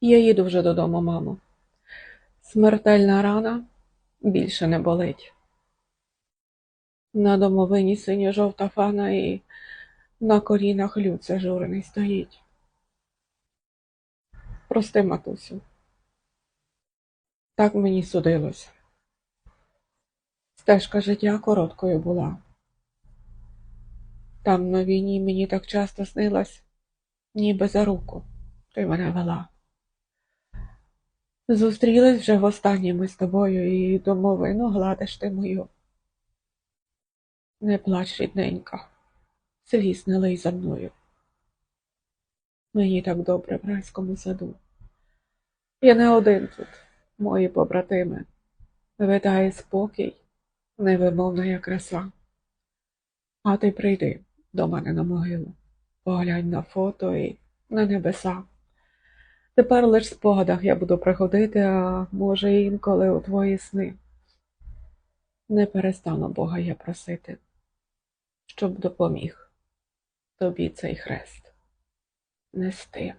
Я їду вже додому, мамо. Смертельна рана більше не болить. На домовині синьо-жовта фана і на колінах люд зажурений стоїть. Прости, матусю. Так мені судилось. Стежка життя короткою була. Там на війні мені так часто снилась, ніби за руку ти мене вела. Зустрілись вже востаннє ми з тобою і домовину гладиш ти мою. Не плач, рідненька, сліз не лий за мною. Мені так добре в райському саду. Я не один тут, мої побратими. Витає спокій, невимовна як краса. А ти прийди до мене на могилу, поглянь на фото і на небеса. Тепер лиш в спогадах я буду приходити, а може інколи у твої сни. Не перестану Бога я просити, щоб допоміг тобі цей хрест нести.